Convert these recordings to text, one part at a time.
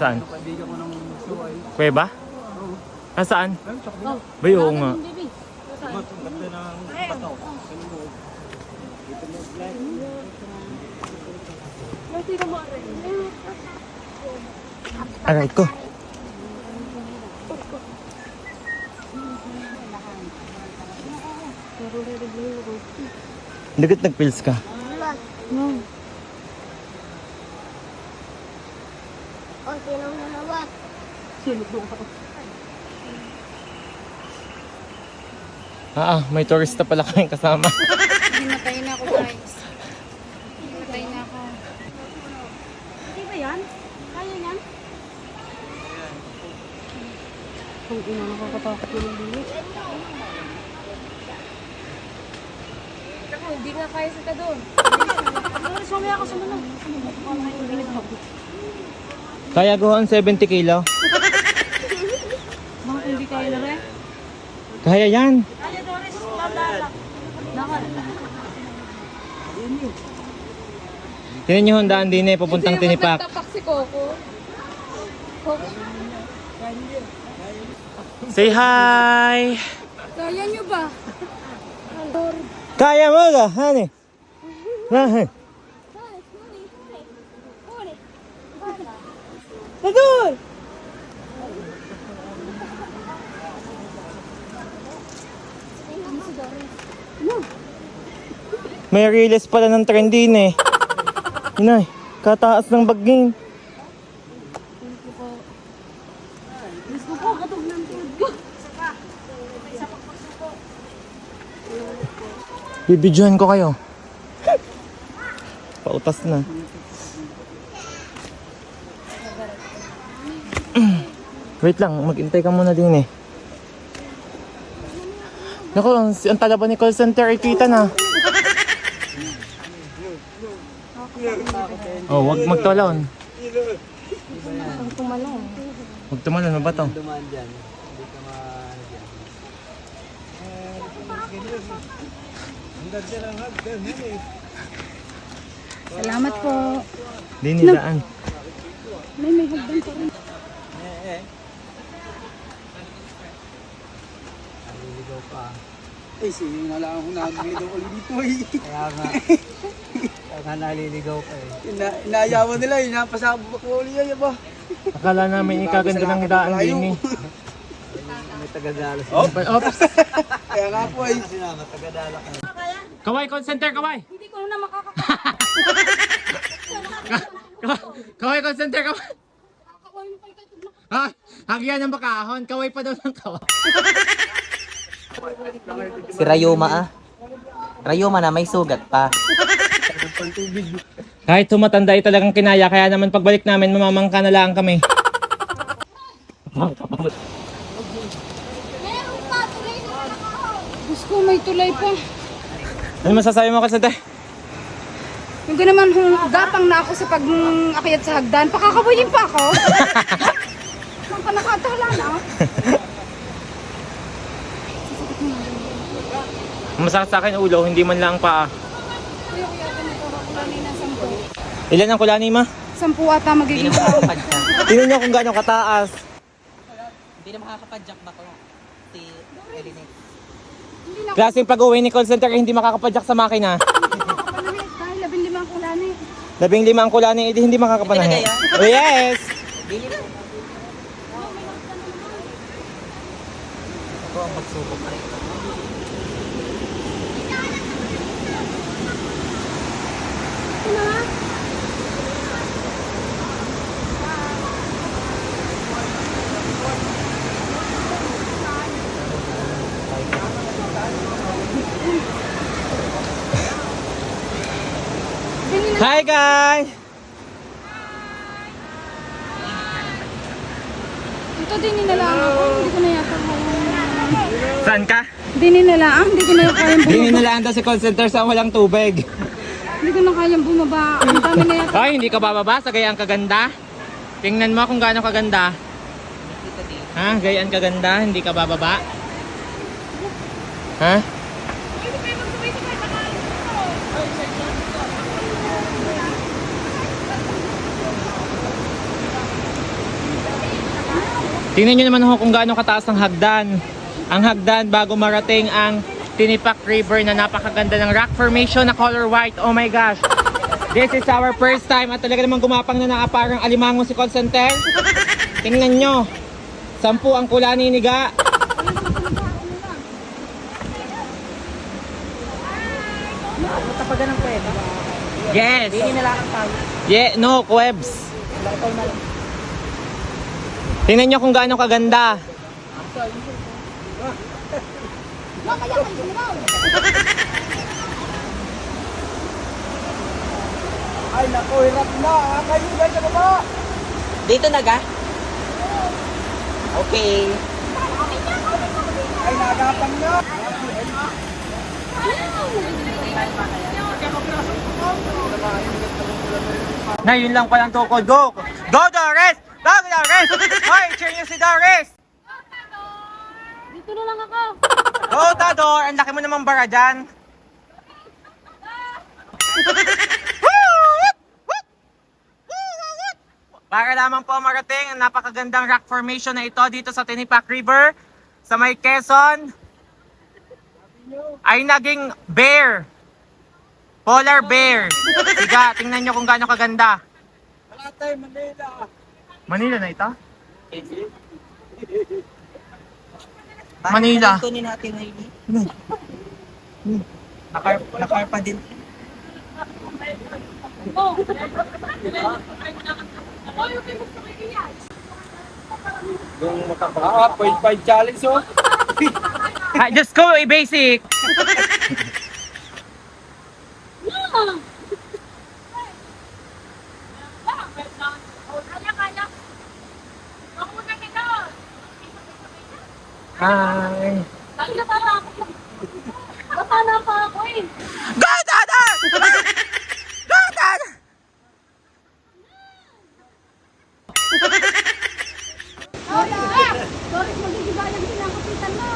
Saan? Kaibigan ko ng suway. Kuweba? Nasaan? Ayun, tsaka Oh. Bay, oo nga. Baby. Ba't ang ganda ng bato? Kasi ka mo rin. Aray ko. Dagat nag-pills ka. No. O, sinong nanawa? Sino po ako? Ah, ah, may turista pala kayong kasama. Hinatay na ako guys. Hinatay na ako. Hindi ba yan? Kaya yan? Kung ina nakakatakot naman dito. Ako, hindi nga kaya sa doon. Sumami ako sa mga. Kaya guhon 70 kilo. Kaya na? Kaya yan. Nakal. Tinan nyo hundaan din eh, papuntang tinipak. Tapak si Coco. Coco. Say hi! Kaya nyo ba? Kaya mo ga, hani? Hani? Nagul! May release pala ng trend eh. Inay, kataas ng baging. Gusto ko, katog ng tubig ko. Bibidyohan ko kayo. Pautas na. Wait lang, maghintay ka muna din eh. Naku, ang, ang talaban ni call center ay kita na. Oh, wag magtalon. Ang tumalon, ano ba to? Dumaan dyan. Hindi ka ma... Salamat po. Di nilaan. May may hagdan pa rin. Eh eh. Naliligaw pa. Eh, sino na lang ako naliligaw ulit dito eh. Kaya nga. Nga naliligaw pa eh. Ina inayawan nila, inapasabot ko ulit yan ba? Akala namin ikaganda ng daan din eh. May tagadala Oh, Oops! Kaya nga po eh. Sinama, tagadala ka. Kaway, call center, kaway! Hindi ko na makakakawa. Kaway, call center, kaway! Ah, hagyan ng bakahon. Kaway pa daw ng kaway. Si Rayoma ah. Rayoma na may sugat pa. Kahit tumatanda ay talagang kinaya, kaya naman pagbalik namin, mamamangka na lang kami. Ko, may tulay pa. Ano masasabi mo, call center? Yung ganaman hung gapang na ako sa pag-akyat sa hagdan. Pakakabuyin pa ako. Ang panakatala na. Masakit sa akin ulo, hindi man lang paa. Kuya, kuya, ito mo ko kulani ng sampu. Ilan ang kulani, ma? Sampu ata magiging makakapadyak. Tingnan niyo kung gaano kataas. Hindi na makakapadyak bakla. Si Elinex. Klaseng pag-uwi ni call center, hindi makakapadyak sa makina. Dahil labing limang kulani. Labing lima ang kulani, hindi, hindi makakapanahe. Oh, yes! Ako ang magsubok na rin. Hi, guys! Ito din nilalaan ako. Hindi ko na yata Saan ka? Hindi nilalaan. Hindi ko na kayang Hindi bumaba. nalaan daw si call center sa walang tubig. Hindi ko na kayang bumaba. Ang dami na yata. Ay, hindi ka bababa sa gayaan kaganda. Tingnan mo kung gaano kaganda. Ha? Gayaan kaganda, hindi ka bababa. Ha? Tingnan nyo naman ho kung gaano kataas ang hagdan. Ang hagdan bago marating ang Tinipak River na napakaganda ng rock formation na color white. Oh my gosh. This is our first time at talaga namang gumapang na na parang alimango si call center. Tingnan nyo. Sampu ang kulani ni Ga. Punta pa ganang pwede. Yes. Hindi na lang tayo. Yeah, no, Kwebs. Tingnan nyo kung gaano kaganda. Ay, naku, hirap na. Ah, Kayo dyan sa baba. Dito na ga? Okay. Ay, nagapang na. Na, yun lang palang tukod. Go! Go, Doris! Go, Doris! Hoy, cheer nyo si Doris! Dito na lang ako. Go, Tador! Ang laki mo naman bara dyan. Para lamang po marating ang napakagandang rock formation na ito dito sa Tinipak River sa may Quezon ay naging bear. Polar bear. Siga, tingnan nyo kung gaano kaganda. Manila. Manila na ito? Manila. Kunin natin ngayon. Nakar nakarpa din. Ah, point five challenge, oh. Ay, just go, eh, basic. Hi. Bata na pa ako eh. Go, Tador! Go! Doris! Doris, magigibayan din ang kapitan mo.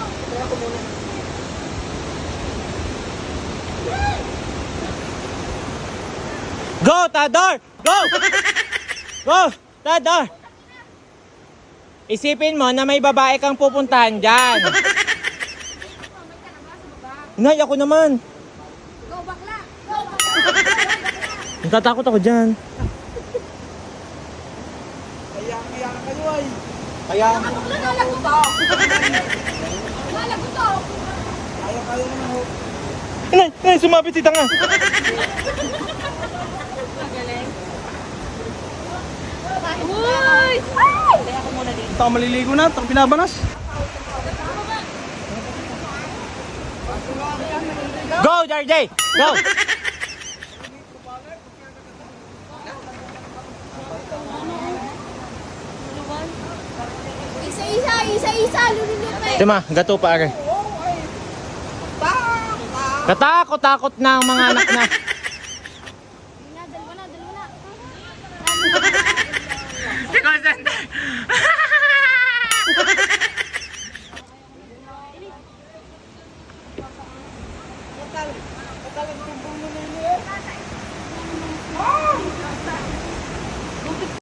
Go, Tador! Go! Go, Tador! Isipin mo na may babae kang pupuntahan dyan. Nay, ako naman. Go, bakla! Go, bakla! Natatakot ako dyan. Kaya, kaya kayo ay. Kaya, Lalagot to! Lalagot to! kaya kayo naman, oh. Nay, nay, sumabit si tanga. Ito ang maliligo na, ito binabanas. Go, JJ! Go! Isa-isa, isa-isa, lululupe. Tima, gato pa are. Katakot-takot na ang mga anak na. Na, dalawa na, dalawa na.